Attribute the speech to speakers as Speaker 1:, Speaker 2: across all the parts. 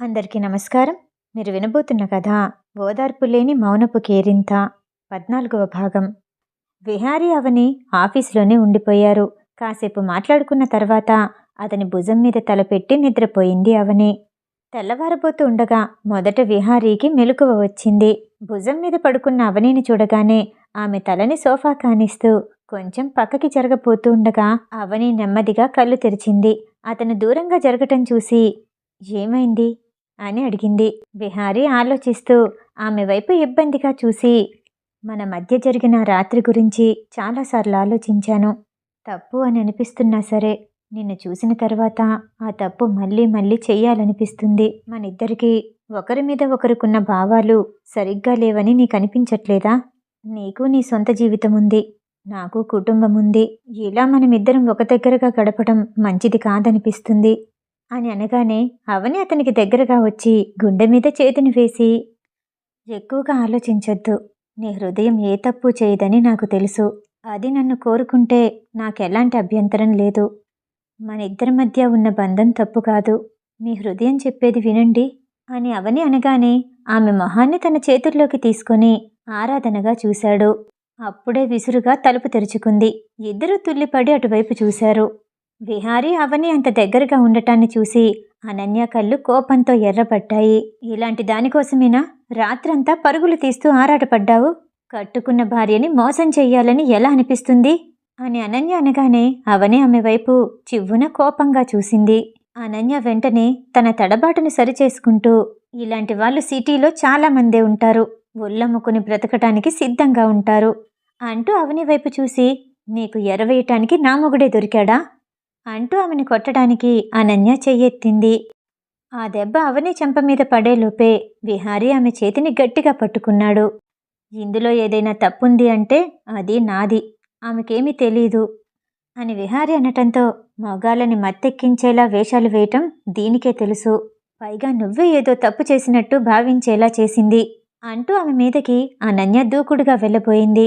Speaker 1: అందరికీ నమస్కారం. మీరు వినబోతున్న కథ ఓదార్పు లేని మౌనపు కేరింత. పద్నాలుగవ భాగం. విహారీ అవని ఆఫీసులోనే ఉండిపోయారు. కాసేపు మాట్లాడుకున్న తర్వాత అతని భుజం మీద తలపెట్టి నిద్రపోయింది అవని. తెల్లవారబోతూ ఉండగా మొదట విహారీకి మెలకువ వచ్చింది. భుజం మీద పడుకున్న అవనిని చూడగానే ఆమె తలని సోఫా కానిస్తూ కొంచెం పక్కకి జరగపోతూ ఉండగా అవని నెమ్మదిగా కళ్ళు తెరిచింది. అతను దూరంగా జరగటం చూసి ఏమైంది? అని అడిగింది. బిహారీ ఆలోచిస్తూ ఆమె వైపు ఇబ్బందిగా చూసి మన మధ్య జరిగిన రాత్రి గురించి చాలాసార్లు ఆలోచించాను. తప్పు అని అనిపిస్తున్నా సరే నిన్ను చూసిన తర్వాత ఆ తప్పు మళ్ళీ మళ్ళీ చెయ్యాలనిపిస్తుంది. మనిద్దరికీ ఒకరి మీద ఒకరికున్న భావాలు సరిగ్గా లేవని నీకు అనిపించట్లేదా నీకు నీ సొంత జీవితం ఉంది. నాకు కుటుంబం ఉంది. ఇలా మనమిద్దరం ఒక దగ్గరగా గడపడం మంచిది కాదనిపిస్తుంది. అని అనగానే అవని అతనికి దగ్గరగా వచ్చి గుండె మీద చేతిని వేసి ఎక్కువగా ఆలోచించొద్దు. నీ హృదయం ఏ తప్పు చేయదని నాకు తెలుసు. అది నన్ను కోరుకుంటే నాకెలాంటి అభ్యంతరం లేదు. మన ఇద్దరి మధ్య ఉన్న బంధం తప్పు కాదు. మీ హృదయం చెప్పేది వినండి అని అవని అనగానే ఆమె మొహాన్ని తన చేతుల్లోకి తీసుకొని ఆరాధనగా చూశాడు. అప్పుడే విసురుగా తలుపు తెరుచుకుంది. ఇద్దరూ తుల్లిపడి అటువైపు చూశారు. విహారీ అవని అంత దగ్గరగా ఉండటాన్ని చూసి అనన్య కళ్ళు కోపంతో ఎర్రపడ్డాయి ఇలాంటి దానికోసమేనా? రాత్రంతా పరుగులు తీస్తూ ఆరాటపడ్డావు? కట్టుకున్న భార్యని మోసం చెయ్యాలని ఎలా అనిపిస్తుంది? అని అనన్య అనగానే అవని ఆమె వైపు చివ్వున కోపంగా చూసింది. అనన్య వెంటనే తన తడబాటును సరిచేసుకుంటూ ఇలాంటి వాళ్ళు సిటీలో చాలామందే ఉంటారు. ఒళ్ళమ్ముకుని బ్రతకటానికి సిద్ధంగా ఉంటారు. అంటూ అవని వైపు చూసి నీకు ఎరవేయటానికి నా మొగుడే దొరికాడా? అంటూ ఆమెను కొట్టడానికి అనన్య చెయ్యెత్తింది. ఆ దెబ్బ అవని చెంప మీద పడేలోపే విహారీ ఆమె చేతిని గట్టిగా పట్టుకున్నాడు. ఇందులో ఏదైనా తప్పుంది అంటే అది నాది ఆమెకేమీ తెలీదు అని విహారి అనటంతో మగాలని మత్తెక్కించేలా వేషాలు వేయటం దీనికే తెలుసు. పైగా నువ్వే ఏదో తప్పు చేసినట్టు భావించేలా చేసింది అంటూ ఆమె మీదకి అనన్య దూకుడుగా వెళ్ళబోయింది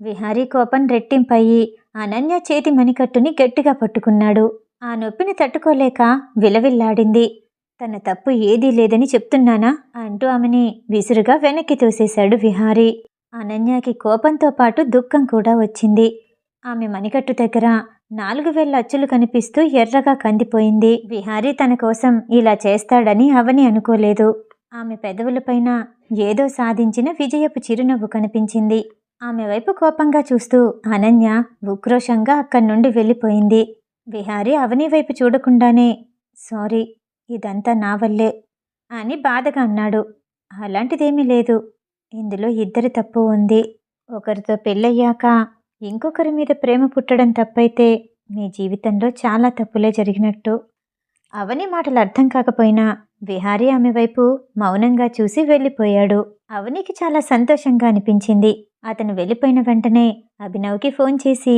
Speaker 1: విహారీ కోపం రెట్టింపయ్యి. అనన్య చేతి మణికట్టుని గట్టిగా పట్టుకున్నాడు. ఆ నొప్పిని తట్టుకోలేక విలవిల్లాడింది. తన తప్పు ఏదీ లేదని చెప్తున్నానా? అంటూ ఆమెని విసురుగా వెనక్కి తోసేశాడు విహారీ. అనన్యకి కోపంతో పాటు దుఃఖం కూడా వచ్చింది. ఆమె మణికట్టు దగ్గర నాలుగు వేల అచ్చులు కనిపిస్తూ ఎర్రగా కందిపోయింది. విహారీ తన కోసం ఇలా చేస్తాడని అవని అనుకోలేదు. ఆమె పెదవులపైన ఏదో సాధించిన విజయపు చిరునవ్వు కనిపించింది. ఆమె వైపు కోపంగా చూస్తూ అనన్య ఉక్రోషంగా అక్కడి నుండి వెళ్ళిపోయింది. విహారీ అవని వైపు చూడకుండానే సారీ ఇదంతా నా వల్లే అని బాధగా అన్నాడు. అలాంటిదేమీ లేదు. ఇందులో ఇద్దరి తప్పు ఉంది. ఒకరితో పెళ్ళయ్యాక ఇంకొకరి మీద ప్రేమ పుట్టడం తప్పైతే మీ జీవితంలో చాలా తప్పులే జరిగినట్టు అవని మాటలు అర్థం కాకపోయినా విహారీ ఆమె వైపు మౌనంగా చూసి వెళ్ళిపోయాడు. అవనికి చాలా సంతోషంగా అనిపించింది. అతను వెళ్ళిపోయిన వెంటనే అభినవ్కి ఫోన్ చేసి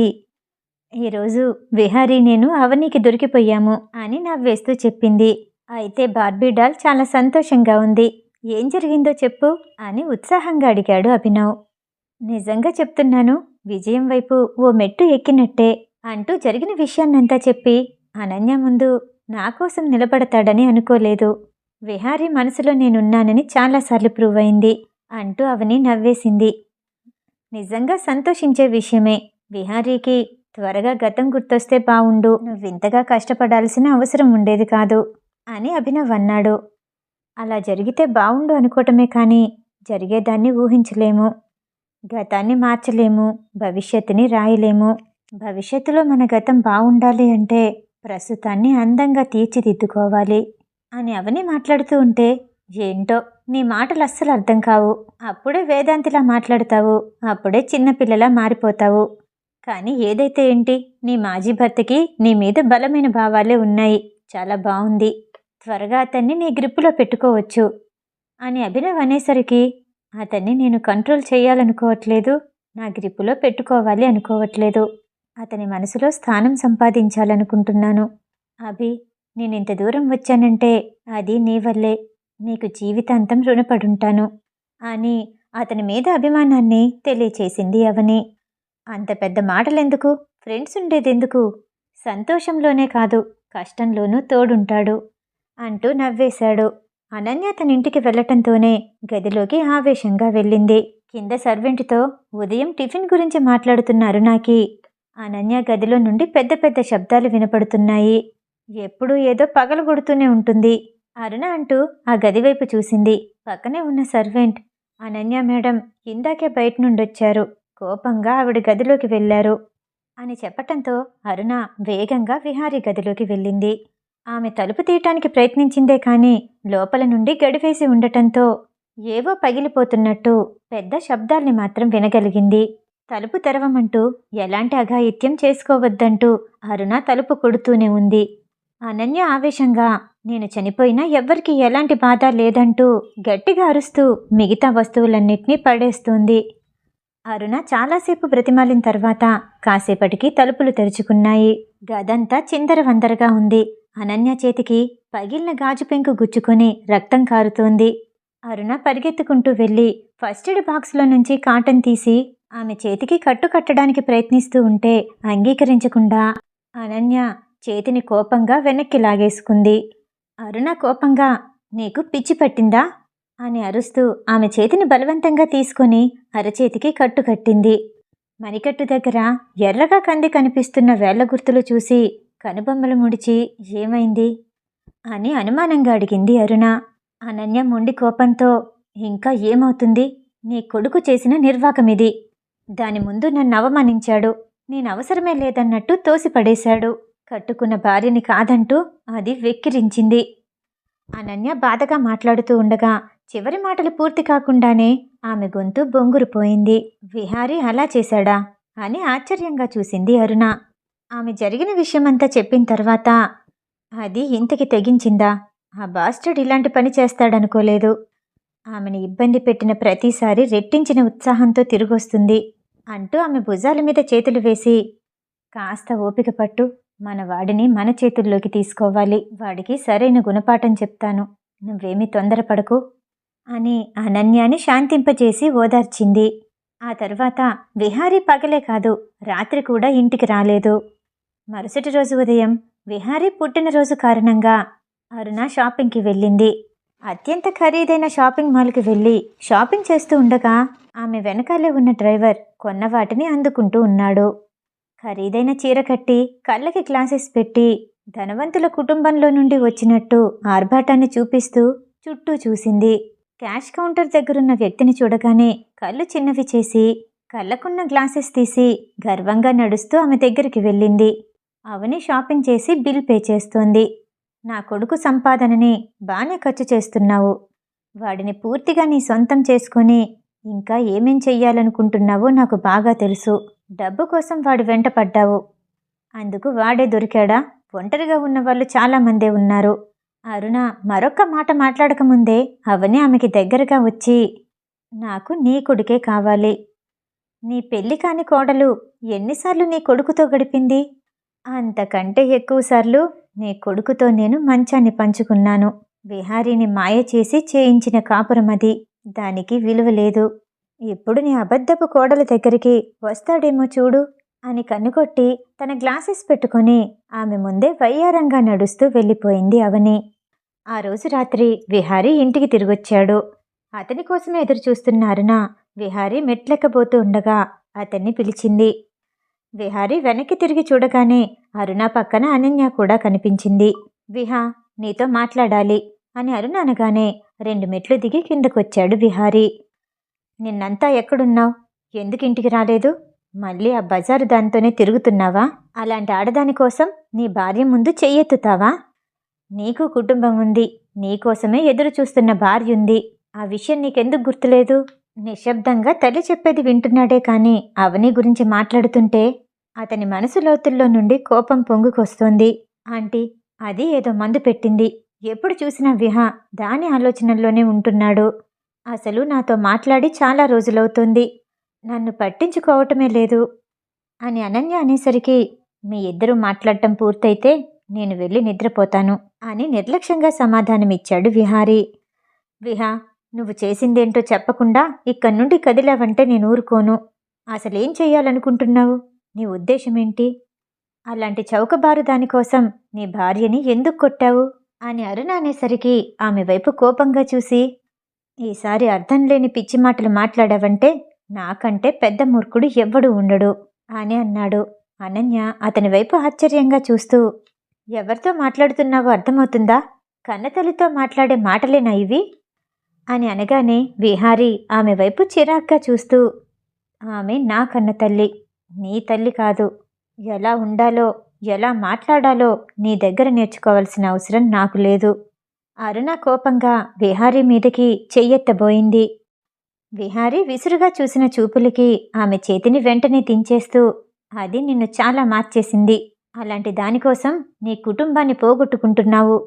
Speaker 1: ఈరోజు విహారీ నేను అవనికి దొరికిపోయాము అని నవ్వేస్తూ చెప్పింది. అయితే బార్బీ డాల్ చాలా సంతోషంగా ఉంది. ఏం జరిగిందో చెప్పు అని ఉత్సాహంగా అడిగాడు అభినవ్. నిజంగా చెప్తున్నాను విజయం వైపు ఓ మెట్టు ఎక్కినట్టే అంటూ జరిగిన విషయాన్నంతా చెప్పి అనన్య ముందు నా కోసం నిలబడతాడని అనుకోలేదు. విహారీ మనసులో నేనున్నానని చాలాసార్లు ప్రూవ్ అయింది అంటూ అవని నవ్వేసింది. నిజంగా సంతోషించే విషయమే. విహారీకి త్వరగా గతం గుర్తొస్తే బావుండు. నువ్వింతగా కష్టపడాల్సిన అవసరం ఉండేది కాదు అని అభినవ్ అన్నాడు. అలా జరిగితే బావుండు అనుకోవటమే కానీ జరిగేదాన్ని ఊహించలేము. గతాన్ని మార్చలేము. భవిష్యత్తుని రాయలేము. భవిష్యత్తులో మన గతం బాగుండాలి అంటే ప్రస్తుతాన్ని అందంగా తీర్చిదిద్దుకోవాలి అని అవని మాట్లాడుతూ ఉంటే ఏంటో నీ మాటలు అస్సలు అర్థం కావు. అప్పుడే వేదాంతిలా మాట్లాడతావు. అప్పుడే చిన్నపిల్లలా మారిపోతావు. కానీ ఏదైతే ఏంటి? నీ మాజీ భర్తకి నీ మీద బలమైన భావాలే ఉన్నాయి. చాలా బాగుంది త్వరగా అతన్ని నీ గ్రిప్పులో పెట్టుకోవచ్చు. అని అభినవ్ అనేసరికి అతన్ని నేను కంట్రోల్ చేయాలనుకోవట్లేదు. నా గ్రిప్పులో పెట్టుకోవాలి అనుకోవట్లేదు. అతని మనసులో స్థానం సంపాదించాలనుకుంటున్నాను. అభి నేను ఇంత దూరం వచ్చానంటే అది నీ వల్లే. నీకు జీవితాంతం రుణపడుంటాను. అని అతని మీద అభిమానాన్ని తెలియచేసింది అవని. అంత పెద్ద మాటలెందుకు? ఫ్రెండ్స్ ఉండేదెందుకు? సంతోషంలోనే కాదు కష్టంలోనూ తోడుంటాడు అంటూ నవ్వేశాడు. అనన్య తన ఇంటికి వెళ్ళటంతోనే గదిలోకి ఆవేశంగా వెళ్ళింది. కింద సర్వెంట్తో ఉదయం టిఫిన్ గురించి మాట్లాడుతున్నారు నాకి అనన్య గదిలో నుండి పెద్ద పెద్ద శబ్దాలు వినపడుతున్నాయి. ఎప్పుడూ ఏదో పగలు కొడుతూనే ఉంటుంది. అరుణ అంటూ ఆ గది వైపు చూసింది. పక్కనే ఉన్న సర్వెంట్. అనన్య మేడం ఇందాకే బయట నుండి వచ్చారు కోపంగా ఆవిడ గదిలోకి వెళ్ళారు. అని చెప్పటంతో అరుణ వేగంగా విహారీ గదిలోకి వెళ్ళింది. ఆమె తలుపు తీయటానికి ప్రయత్నించిందే కానీ లోపల నుండి గడివేసి ఉండటంతో ఏవో పగిలిపోతున్నట్టు పెద్ద శబ్దాల్ని మాత్రం వినగలిగింది. తలుపు తెరవమంటూ ఎలాంటి అఘాయిత్యం చేసుకోవద్దంటూ అరుణ తలుపు కొడుతూనే ఉంది. అనన్య ఆవేశంగా నేను చనిపోయినా ఎవ్వరికి ఎలాంటి బాధ లేదంటూ గట్టిగా అరుస్తూ మిగతా వస్తువులన్నింటినీ పడేస్తుంది. అరుణ చాలాసేపు బ్రతిమాలిన తర్వాత కాసేపటికి తలుపులు తెరుచుకున్నాయి. గదంతా చిందరవందరగా ఉంది. అనన్య చేతికి పగిలిన గాజు పెంకు గుచ్చుకొని రక్తం కారుతోంది. అరుణ పరిగెత్తుకుంటూ వెళ్ళి ఫస్ట్ ఎయిడ్ బాక్స్లో నుంచి కాటన్ తీసి ఆమె చేతికి కట్టు కట్టడానికి ప్రయత్నిస్తూ ఉంటే అంగీకరించకుండా అనన్య చేతిని కోపంగా వెనక్కి లాగేసుకుంది. అరుణ కోపంగా నీకు పిచ్చి పట్టిందా? అని అరుస్తూ ఆమె చేతిని బలవంతంగా తీసుకొని అరచేతికి కట్టు కట్టింది మణికట్టు దగ్గర ఎర్రగా కంది కనిపిస్తున్న వేళ్ళ గుర్తులు చూసి కనుబొమ్మలు ముడిచి ఏమైంది? అని అనుమానంగా అడిగింది అరుణ. అనన్య మొండి కోపంతో ఇంకా ఏమవుతుంది? నీ కొడుకు చేసిన నిర్వాకమిది. దాని ముందు నన్ను అవమానించాడు. నేను అవసరమే లేదన్నట్టు తోసిపడేశాడు. కట్టుకున్న భార్యని కాదంటూ అది వెక్కిరించింది. అనన్య బాధగా మాట్లాడుతూ ఉండగా చివరి మాటలు పూర్తి కాకుండానే ఆమె గొంతు బొంగురుపోయింది. విహారీ అలా చేశాడా? అని ఆశ్చర్యంగా చూసింది అరుణ. ఆమె జరిగిన విషయమంతా చెప్పిన తర్వాత అది ఇంతకి తెగించిందా? ఆ బాస్టర్డ్ ఇలాంటి పని చేస్తాడనుకోలేదు. ఆమెను ఇబ్బంది పెట్టిన ప్రతిసారి రెట్టించిన ఉత్సాహంతో తిరిగొస్తుంది అంటూ ఆమె భుజాల మీద చేతులు వేసి కాస్త ఓపిక పట్టు మన వాడిని మన చేతుల్లోకి తీసుకోవాలి. వాడికి సరైన గుణపాఠం చెప్తాను. నువ్వేమీ తొందరపడకు అని అనన్యాని శాంతింపజేసి ఓదార్చింది. ఆ తర్వాత విహారీ పగలే కాదు రాత్రి కూడా ఇంటికి రాలేదు. మరుసటి రోజు ఉదయం విహారీ పుట్టినరోజు కారణంగా అరుణ షాపింగ్కి వెళ్ళింది. అత్యంత ఖరీదైన షాపింగ్ మాల్కి వెళ్ళి షాపింగ్ చేస్తూ ఉండగా ఆమె వెనకాలే ఉన్న డ్రైవర్ కొన్న వాటిని అందుకుంటూ ఉన్నాడు. ఖరీదైన చీర కట్టి కళ్ళకి గ్లాసెస్ పెట్టి ధనవంతుల కుటుంబంలో నుండి వచ్చినట్టు ఆర్భాటాన్ని చూపిస్తూ చుట్టూ చూసింది. క్యాష్ కౌంటర్ దగ్గరున్న వ్యక్తిని చూడగానే కళ్ళు చిన్నవి చేసి కళ్ళకున్న గ్లాసెస్ తీసి గర్వంగా నడుస్తూ ఆమె దగ్గరికి వెళ్ళింది. అవని షాపింగ్ చేసి బిల్ పే చేస్తోంది. నా కొడుకు సంపాదనని బాగానే ఖర్చు చేస్తున్నావు. వాడిని పూర్తిగా నీ సొంతం చేసుకొని ఇంకా ఏమేం చెయ్యాలనుకుంటున్నావో నాకు బాగా తెలుసు. డబ్బు కోసం వాడు వెంట పడ్డావు. అందుకు వాడే దొరికాడా? ఒంటరిగా ఉన్న వాళ్ళు చాలామందే ఉన్నారు. అరుణ మరొక్క మాట మాట్లాడకముందే అవని ఆమెకి దగ్గరగా వచ్చి నాకు నీ కొడుకే కావాలి. నీ పెళ్ళి కాని కోడలు ఎన్నిసార్లు నీ కొడుకుతో గడిపింది? అంతకంటే ఎక్కువసార్లు నీ కొడుకుతో నేను మంచాన్ని పంచుకున్నాను. విహారీని మాయ చేసి చేయించిన కాపురం అది. దానికి విలువ లేదు. ఇప్పుడు నీ అబద్ధపు కోడల దగ్గరికి వస్తాడేమో చూడు అని కన్నుకొట్టి తన గ్లాసెస్ పెట్టుకొని ఆమె ముందే వయ్యారంగా నడుస్తూ వెళ్ళిపోయింది అవని. ఆ రోజు రాత్రి విహారీ ఇంటికి తిరిగొచ్చాడు. అతని కోసమే ఎదురు చూస్తున్న అరుణ విహారీ మెట్లెక్కబోతూ ఉండగా అతన్ని పిలిచింది. విహారీ వెనక్కి తిరిగి చూడగానే అరుణ పక్కన అనన్య కూడా కనిపించింది. విహా నీతో మాట్లాడాలి అని అరుణ అనగానే రెండు మెట్లు దిగి కిందకొచ్చాడు విహారీ. నిన్నంతా ఎక్కడున్నావు? ఎందుకు ఇంటికి రాలేదు? మళ్ళీ ఆ బజారు దానితోనే తిరుగుతున్నావా? అలాంటి ఆడదాని కోసం నీ భార్య ముందు చెయ్యెత్తుతావా? నీకు కుటుంబం ఉంది. నీకోసమే ఎదురు చూస్తున్న భార్య ఉంది. ఆ విషయం నీకెందుకు గుర్తులేదు? నిశ్శబ్దంగా తల్లి చెప్పేది వింటున్నాడే కానీ అవని గురించి మాట్లాడుతుంటే అతని మనసు లోతుల్లో నుండి కోపం పొంగుకొస్తోంది. ఆంటీ అది ఏదో మందు పెట్టింది. ఎప్పుడు చూసినా విహ దాని ఆలోచనల్లోనే ఉంటున్నాడు. అసలు నాతో మాట్లాడి చాలా రోజులవుతుంది. నన్ను పట్టించుకోవటమే లేదు. అని అనన్య అనేసరికి మీ ఇద్దరూ మాట్లాడటం పూర్తయితే నేను వెళ్ళి నిద్రపోతాను అని నిర్లక్ష్యంగా సమాధానమిచ్చాడు విహారీ. విహా నువ్వు చేసిందేంటో చెప్పకుండా ఇక్కడి నుండి కదిలావంటే నేను ఊరుకోను. అసలేం చేయాలనుకుంటున్నావు నీ ఉద్దేశమేంటి? అలాంటి చౌకబారు దానికోసం నీ భార్యని ఎందుకు కొట్టావు? అని అరుణ అనేసరికి ఆమె వైపు కోపంగా చూసి ఈసారి అర్థం లేని పిచ్చి మాటలు మాట్లాడావంటే నాకంటే పెద్ద మూర్ఖుడు ఎవ్వడు ఉండడు అని అన్నాడు. అనన్య అతని వైపు ఆశ్చర్యంగా చూస్తూ ఎవరితో మాట్లాడుతున్నావో అర్థమవుతుందా? కన్నతల్లితో మాట్లాడే మాటలేనా ఇవి? అని అనగానే విహారీ ఆమె వైపు చిరాగ్గా చూస్తూ ఆమె నా కన్న తల్లి నీ తల్లి కాదు. ఎలా ఉండాలో ఎలా మాట్లాడాలో నీ దగ్గర నేర్చుకోవాల్సిన అవసరం నాకు లేదు. అరుణ కోపంగా విహారీ మీదకి చెయ్యెత్తబోయింది. విహారీ విసురుగా చూసిన చూపులకి ఆమె చేతిని వెంటనే దించేస్తూ అది నిన్ను చాలా మార్చేసింది. అలాంటి దానికోసం నీ కుటుంబాన్ని పోగొట్టుకుంటున్నావు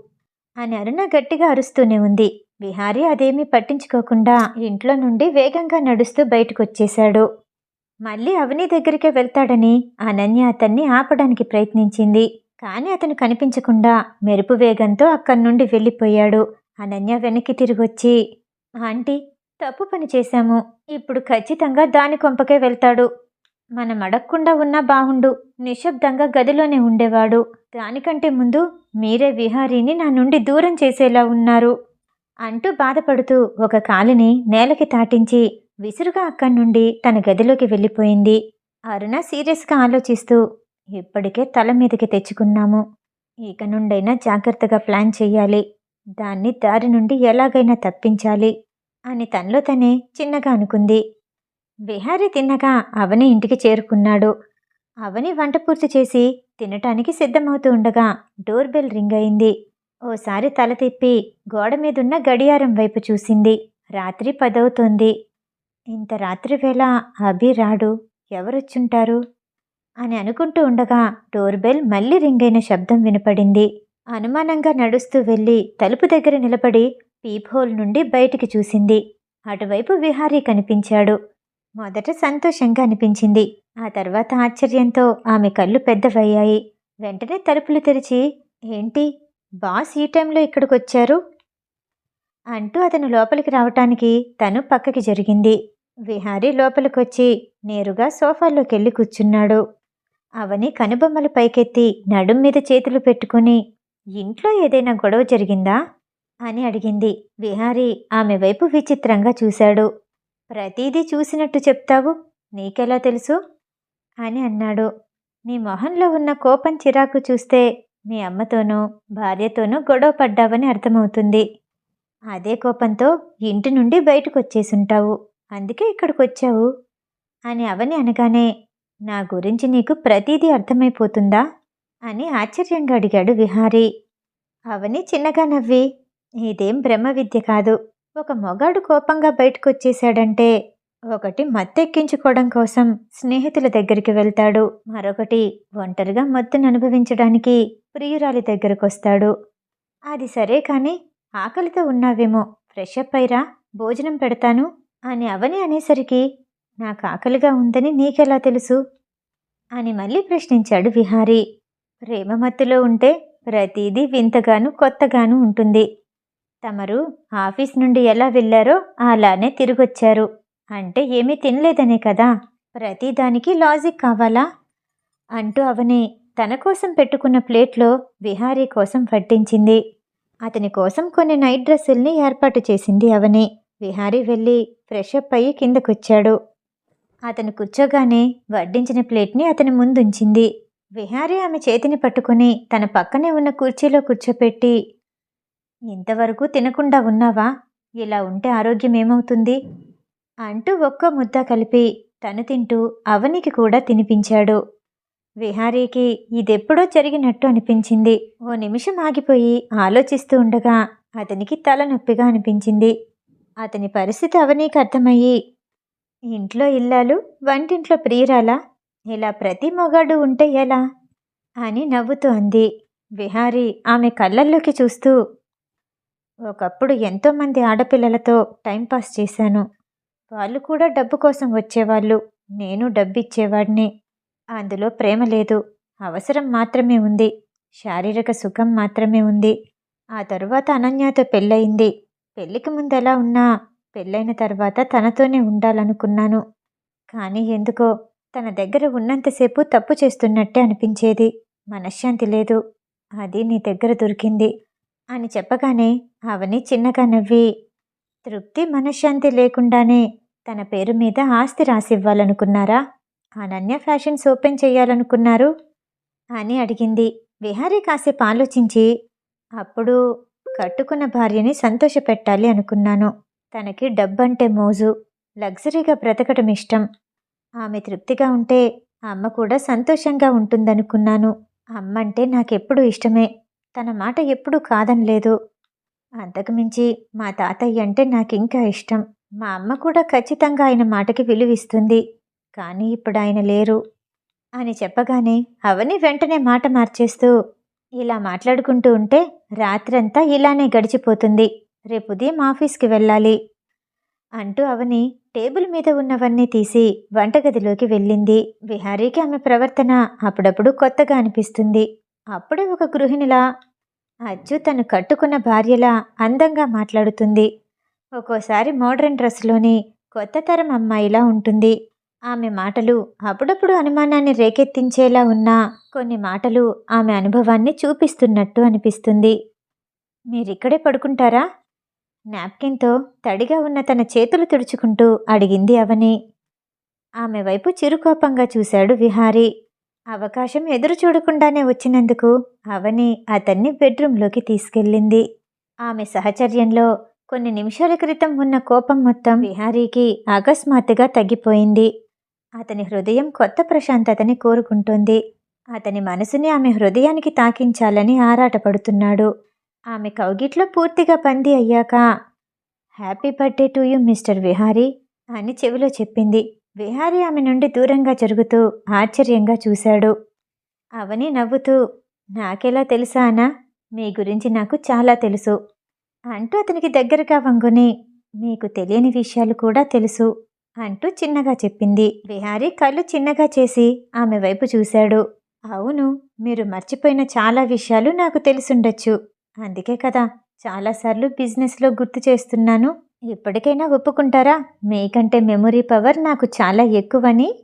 Speaker 1: అని అరుణ గట్టిగా అరుస్తూనే ఉంది. విహారీ అదేమీ పట్టించుకోకుండా ఇంట్లో నుండి వేగంగా నడుస్తూ బయటకొచ్చేశాడు. మళ్ళీ అవని దగ్గరికే వెళ్తాడని అనన్య అతన్ని ఆపడానికి ప్రయత్నించింది. కానీ అతను కనిపించకుండా మెరుపు వేగంతో అక్కడి నుండి వెళ్ళిపోయాడు. అనన్య వెనక్కి తిరిగొచ్చి ఆంటీ తప్పు పని చేశాము. ఇప్పుడు ఖచ్చితంగా దాని కొంపకే వెళ్తాడు. మనం అడగకుండా ఉన్నా బాగుండు నిశ్శబ్దంగా గదిలోనే ఉండేవాడు. దానికంటే ముందు మీరే విహారీని నా నుండి దూరం చేసేలా ఉన్నారు అంటూ బాధపడుతూ ఒక కాలుని నేలకి తాటించి విసురుగా అక్కడి నుండి తన గదిలోకి వెళ్ళిపోయింది. అరుణ సీరియస్గా ఆలోచిస్తూ ఇప్పటికే తల మీదకి తెచ్చుకున్నాము. ఇక నుండైనా జాగ్రత్తగా ప్లాన్ చెయ్యాలి. దాన్ని దారి నుండి ఎలాగైనా తప్పించాలి అని తనలో తనే చిన్నగా అనుకుంది. విహారీ తిన్నగా అవని ఇంటికి చేరుకున్నాడు. అవని వంట పూర్తి చేసి తినటానికి సిద్ధమవుతూ ఉండగా డోర్ బెల్ రింగ్ అయింది. ఓసారి తల తిప్పి గోడ మీదున్న గడియారం వైపు చూసింది. రాత్రి పదవుతోంది. ఇంత రాత్రి వేళ అభి రాడు ఎవరొచ్చుంటారు? అని అనుకుంటూ ఉండగా డోర్ బెల్ మళ్ళీ రింగ్ అయిన శబ్దం వినపడింది. అనుమానంగా నడుస్తూ వెళ్ళి తలుపు దగ్గర నిలబడి పీప్ హోల్ నుండి బయటికి చూసింది. అటువైపు విహారీ కనిపించాడు. మొదట సంతోషంగా అనిపించింది. ఆ తర్వాత ఆశ్చర్యంతో ఆమె కళ్ళు పెద్దవయ్యాయి. వెంటనే తలుపులు తెరిచి ఏంటి? బాస్ ఈ టైంలో ఇక్కడికి వచ్చారు అంటూ అతను లోపలికి రావటానికి తను పక్కకి జరిగింది. విహారీ లోపలికొచ్చి నేరుగా సోఫాలోకి వెళ్ళి కూర్చున్నాడు. అవని కనుబొమ్మలు పైకెత్తి నడుం మీద చేతులు పెట్టుకుని ఇంట్లో ఏదైనా గొడవ జరిగిందా? అని అడిగింది. విహారీ ఆమె వైపు విచిత్రంగా చూశాడు. ప్రతీదీ చూసినట్టు చెప్తావు? నీకెలా తెలుసు? అని అన్నాడు. నీ మొహంలో ఉన్న కోపం చిరాకు చూస్తే మీ అమ్మతోనూ భార్యతోనూ గొడవ పడ్డావని అర్థమవుతుంది. అదే కోపంతో ఇంటి నుండి బయటకు వచ్చేసుంటావు అందుకే ఇక్కడికి వచ్చావు అని అవని అనగానే నా గురించి నీకు ప్రతిదీ అర్థమైపోతుందా? అని ఆశ్చర్యంగా అడిగాడు విహారీ. అవని చిన్నగా నవ్వి ఇదేం బ్రహ్మ విద్య కాదు. ఒక మొగాడు కోపంగా బయటకు వచ్చేసాడంటే ఒకటి మత్తెక్కించుకోవడం కోసం స్నేహితుల దగ్గరికి వెళ్తాడు. మరొకటి ఒంటరిగా మత్తును అనుభవించడానికి ప్రియురాలి దగ్గరకు వస్తాడు అది సరే కానీ ఆకలితో ఉన్నావేమో. ఫ్రెష్ అప్ అయిరా భోజనం పెడతాను అని అవని అనేసరికి నాకు ఆకలిగా ఉందని నీకెలా తెలుసు? అని మళ్ళీ ప్రశ్నించాడు విహారీ. ప్రేమ మత్తులో ఉంటే ప్రతిదీ వింతగాను కొత్తగాను ఉంటుంది. తమరు ఆఫీస్ నుండి ఎలా వెళ్ళారో అలానే తిరిగొచ్చారు. అంటే ఏమీ తినలేదనే కదా? ప్రతిదానికి లాజిక్ కావాలా? అంటూ అవని తన కోసం పెట్టుకున్న ప్లేట్లో విహారీ కోసం పట్టించింది అతని కోసం కొన్ని నైట్ డ్రెస్సుల్ని ఏర్పాటు చేసింది అవని. విహారీ వెళ్ళి ఫ్రెష్ అప్ అయ్యి కిందకొచ్చాడు. అతను కూర్చోగానే వడ్డించిన ప్లేట్ని అతని ముందుంచింది. విహారీ ఆమె చేతిని పట్టుకుని తన పక్కనే ఉన్న కుర్చీలో కూర్చోపెట్టి ఇంతవరకు తినకుండా ఉన్నావా? ఇలా ఉంటే ఆరోగ్యం ఏమవుతుంది అంటూ ఒక్క ముద్ద కలిపి తను తింటూ అవనికి కూడా తినిపించాడు. విహారీకి ఇదెప్పుడో జరిగినట్టు అనిపించింది. ఓ నిమిషం ఆగిపోయి ఆలోచిస్తూ ఉండగా అతనికి తలనొప్పిగా అనిపించింది. అతని పరిస్థితి అవనీకి అర్థమయ్యి ఇంట్లో ఇల్లాలు వంటింట్లో ప్రియురాలా? ఇలా ప్రతి మొగాడు ఉంటే ఎలా? అని నవ్వుతూ అంది విహారీ ఆమె కళ్ళల్లోకి చూస్తూ. ఒకప్పుడు ఎంతోమంది ఆడపిల్లలతో టైంపాస్ చేశాను. వాళ్ళు కూడా డబ్బు కోసం వచ్చేవాళ్ళు. నేను డబ్బు ఇచ్చేవాడిని అందులో ప్రేమ లేదు. అవసరం మాత్రమే ఉంది. శారీరక సుఖం మాత్రమే ఉంది. ఆ తరువాత అనన్యతో పెళ్ళయింది. పెళ్ళికి ముందు ఎలా ఉన్నా పెళ్ళైన తర్వాత తనతోనే ఉండాలనుకున్నాను. కానీ ఎందుకో తన దగ్గర ఉన్నంతసేపు తప్పు చేస్తున్నట్టే అనిపించేది. మనశ్శాంతి లేదు. అది నీ దగ్గర దొరికింది అని చెప్పగానే అవని చిన్నగా నవ్వి తృప్తి మనశ్శాంతి లేకుండానే తన పేరు మీద ఆస్తి రాసివ్వాలనుకున్నారా? అనన్య ఫ్యాషన్స్ ఓపెన్ చేయాలనుకున్నారు? అని అడిగింది. విహారీ కాసేపు ఆలోచించి అప్పుడు కట్టుకున్న భార్యని సంతోషపెట్టాలి అనుకున్నాను. తనకి డబ్బంటే మోజు లగ్జరీగా బ్రతకడం ఇష్టం. ఆమె తృప్తిగా ఉంటే అమ్మ కూడా సంతోషంగా ఉంటుందనుకున్నాను. అమ్మ అంటే నాకెప్పుడూ ఇష్టమే. తన మాట ఎప్పుడూ కాదనలేదు అంతకుమించి మా తాతయ్య అంటే నాకింకా ఇష్టం. మా అమ్మ కూడా ఖచ్చితంగా ఆయన మాటకి విలువిస్తుంది. కానీ ఇప్పుడు ఆయన లేరు. అని చెప్పగానే అవని వెంటనే మాట మార్చేస్తూ ఇలా మాట్లాడుకుంటూ ఉంటే రాత్రంతా ఇలానే గడిచిపోతుంది. రేపు ఉదయం ఆఫీస్కి వెళ్ళాలి అంటూ అవని టేబుల్ మీద ఉన్నవన్నీ తీసి వంటగదిలోకి వెళ్ళింది. విహారీకి ఆమె ప్రవర్తన అప్పుడప్పుడు కొత్తగా అనిపిస్తుంది. అప్పుడే ఒక గృహిణిలా అజ్జు తను కట్టుకున్న భార్యలా అందంగా మాట్లాడుతుంది. ఒక్కోసారి మోడ్రన్ డ్రెస్లోని కొత్త తరం అమ్మాయిలా ఉంటుంది. ఆమె మాటలు అప్పుడప్పుడు అనుమానాన్ని రేకెత్తించేలా ఉన్న కొన్ని మాటలు ఆమె అనుభవాన్ని చూపిస్తున్నట్టు అనిపిస్తుంది. మీరిక్కడే పడుకుంటారా? నాప్కిన్తో తడిగా ఉన్న తన చేతులు తుడుచుకుంటూ అడిగింది అవని. ఆమె వైపు చిరుకోపంగా చూశాడు విహారీ. అవకాశం ఎదురు చూడకుండానే వచ్చినందుకు అవని అతన్ని బెడ్రూంలోకి తీసుకెళ్ళింది. ఆమె సహచర్యంలో కొన్ని నిమిషాల క్రితం ఉన్న కోపం మొత్తం విహారీకి అకస్మాత్తుగా తగ్గిపోయింది. అతని హృదయం కొత్త ప్రశాంతతని కోరుకుంటుంది. అతని మనసుని ఆమె హృదయానికి తాకించాలని ఆరాటపడుతున్నాడు. ఆమె కౌగిట్లో పూర్తిగా బందీ అయ్యాక happy birthday to you mister Vihari అని చెవిలో చెప్పింది. విహారీ ఆమె నుండి దూరంగా జరుగుతూ ఆశ్చర్యంగా చూశాడు. అవని నవ్వుతూ నాకెలా తెలుసా అనా మీ గురించి నాకు చాలా తెలుసు అంటూ అతనికి దగ్గరగా వంగుని మీకు తెలియని విషయాలు కూడా తెలుసు అంటూ చిన్నగా చెప్పింది. విహారీ కళ్ళు చిన్నగా చేసి ఆమె వైపు చూశాడు. అవును మీరు మర్చిపోయిన చాలా విషయాలు నాకు తెలిసుండొచ్చు అందుకే కదా చాలాసార్లు బిజినెస్లో గుర్తు చేస్తున్నాను. ఇప్పటికైనా ఒప్పుకుంటారా? మీకంటే మెమొరీ పవర్ నాకు చాలా ఎక్కువని?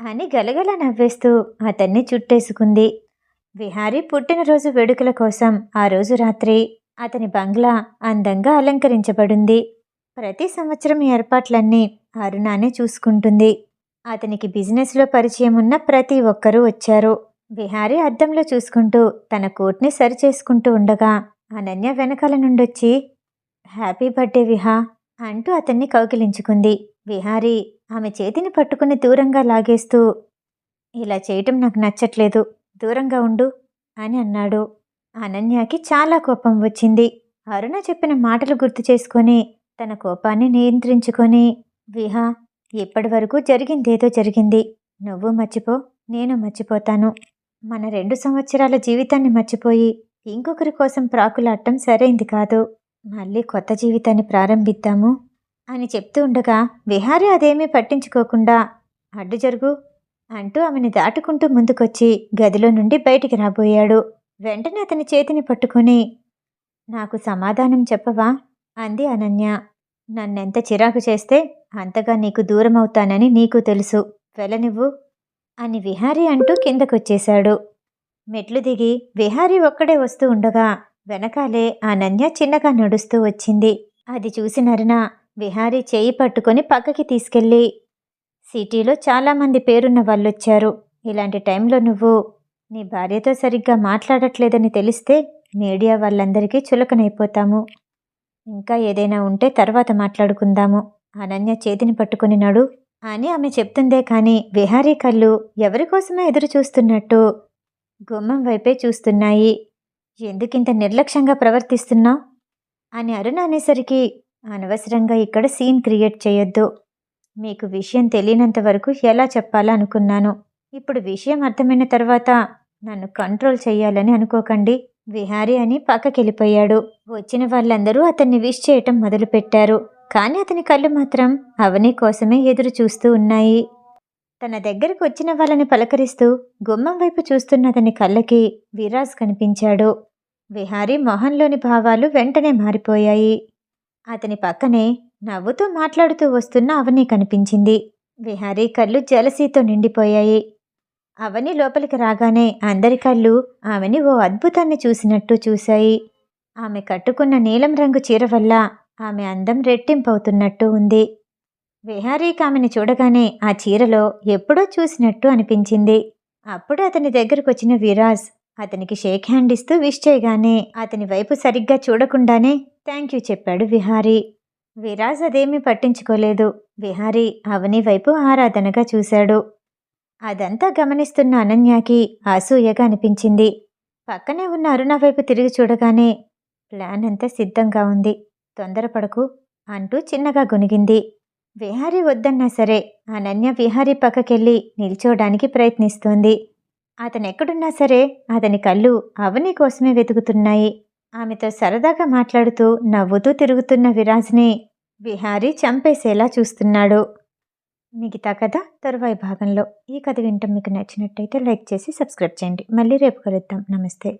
Speaker 1: అని గలగల నవ్వేస్తూ అతన్ని చుట్టేసుకుంది. విహారీ పుట్టినరోజు వేడుకల కోసం ఆ రోజు రాత్రి అతని బంగ్లా అందంగా అలంకరించబడింది. ప్రతి సంవత్సరం ఏర్పాట్లన్నీ అరుణానే చూసుకుంటుంది. అతనికి బిజినెస్లో పరిచయం ఉన్న ప్రతి ఒక్కరూ వచ్చారు. విహారీ అద్దంలో చూసుకుంటూ తన కోట్ని సరిచేసుకుంటూ ఉండగా అనన్య వెనకాల నుండొచ్చి హ్యాపీ బర్త్డే విహా అంటూ అతన్ని కౌగిలించుకుంది. విహారీ ఆమె చేతిని పట్టుకుని దూరంగా లాగేస్తూ ఇలా చేయటం నాకు నచ్చట్లేదు దూరంగా ఉండు అని అన్నాడు. అనన్యకి చాలా కోపం వచ్చింది. అరుణ చెప్పిన మాటలు గుర్తు చేసుకొని తన కోపాన్ని నియంత్రించుకొని విహా ఇప్పటి వరకు జరిగిందేదో జరిగింది. నువ్వు మర్చిపో నేను మర్చిపోతాను. మన రెండు సంవత్సరాల జీవితాన్ని మర్చిపోయి ఇంకొకరి కోసం ప్రాకులాడటం సరైంది కాదు. మళ్ళీ కొత్త జీవితాన్ని ప్రారంభిద్దాము? అని చెప్తూ ఉండగా విహారీ అదేమీ పట్టించుకోకుండా అడ్డు జరుగు అంటూ ఆమెను దాటుకుంటూ ముందుకొచ్చి గదిలో నుండి బయటికి రాబోయాడు. వెంటనే అతని చేతిని పట్టుకుని నాకు సమాధానం చెప్పవా? అంది అనన్య. నన్నెంత చిరాకు చేస్తే అంతగా నీకు దూరం అవుతానని నీకు తెలుసు. వెళ్ళనివ్వు. అని విహారీ అంటూ కిందకొచ్చేశాడు. మెట్లు దిగి విహారీ ఒక్కడే వస్తూ ఉండగా వెనకాలే అనన్య చిన్నగా నడుస్తూ వచ్చింది. అది చూసిన అరుణ విహారీ చేయి పట్టుకొని పక్కకి తీసుకెళ్ళి సిటీలో చాలామంది పేరున్న వాళ్ళొచ్చారు. ఇలాంటి టైంలో నువ్వు నీ భార్యతో సరిగ్గా మాట్లాడట్లేదని తెలిస్తే మీడియా వాళ్ళందరికీ చులకనైపోతాము. ఇంకా ఏదైనా ఉంటే తర్వాత మాట్లాడుకుందాము. అనన్య చేతిని పట్టుకుని నడు అని ఆమె చెప్తుందే కానీ విహారీ కళ్ళు ఎవరి కోసమే ఎదురు చూస్తున్నట్టు గుమ్మం వైపే చూస్తున్నాయి. ఎందుకింత నిర్లక్ష్యంగా ప్రవర్తిస్తున్నావు అని అరుణ అనేసరికి అనవసరంగా ఇక్కడ సీన్ క్రియేట్ చేయొద్దు. మీకు విషయం తెలియనంత వరకు ఎలా చెప్పాలనుకున్నాను ఇప్పుడు విషయం అర్థమైన తర్వాత నన్ను కంట్రోల్ చేయాలని అనుకోకండి. విహారీ అని పక్కకెళ్ళిపోయాడు. వచ్చిన వాళ్ళందరూ అతన్ని విష్ చేయటం మొదలుపెట్టారు. కానీ అతని కళ్ళు మాత్రం అవని కోసమే ఎదురు చూస్తూ ఉన్నాయి. తన దగ్గరకు వచ్చిన వాళ్ళని పలకరిస్తూ గుమ్మం వైపు చూస్తున్న అతని కళ్ళకి విరాజ్ కనిపించాడు. విహారీ మొహంలోని భావాలు వెంటనే మారిపోయాయి. అతని పక్కనే నవ్వుతూ మాట్లాడుతూ వస్తున్న అవని కనిపించింది. విహారీ కళ్ళు జలసీతో నిండిపోయాయి. అవని లోపలికి రాగానే అందరి కళ్ళు ఆమెని ఓ అద్భుతాన్ని చూసినట్టు చూశాయి. ఆమె కట్టుకున్న నీలం రంగు చీర వల్ల ఆమె అందం రెట్టింపవుతున్నట్టు ఉంది. విహారీకి ఆమెను చూడగానే ఆ చీరలో ఎప్పుడో చూసినట్టు అనిపించింది. అప్పుడు అతని దగ్గరకు వచ్చిన విరాజ్ అతనికి షేక్ హ్యాండ్ ఇస్తూ విష్ చేయగానే అతని వైపు సరిగ్గా చూడకుండానే థ్యాంక్ యూ చెప్పాడు విహారీ. విరాజ్ అదేమీ పట్టించుకోలేదు. విహారీ అవని వైపు ఆరాధనగా చూశాడు. అదంతా గమనిస్తున్న అనన్యకి అసూయగా అనిపించింది. పక్కనే ఉన్న అరుణ వైపు తిరిగి చూడగానే ప్లాన్ అంతా సిద్ధంగా ఉంది. తొందరపడకు అంటూ చిన్నగా గొనిగింది. విహారీ వద్దన్నా సరే అనన్య విహారీ పక్కకెళ్ళి నిల్చోడానికి ప్రయత్నిస్తోంది. అతనెక్కడున్నా సరే అతని కళ్ళు అవని కోసమే వెతుకుతున్నాయి. ఆమెతో సరదాగా మాట్లాడుతూ నవ్వుతూ తిరుగుతున్న విరాజ్ని విహారీ చంపేసేలా చూస్తున్నాడు. మిగతా కథ తరువాయి భాగంలో ఈ కథ వింటాం మీకు నచ్చినట్టయితే లైక్ చేసి సబ్స్క్రైబ్ చేయండి. మళ్ళీ రేపు కలుద్దాం. నమస్తే.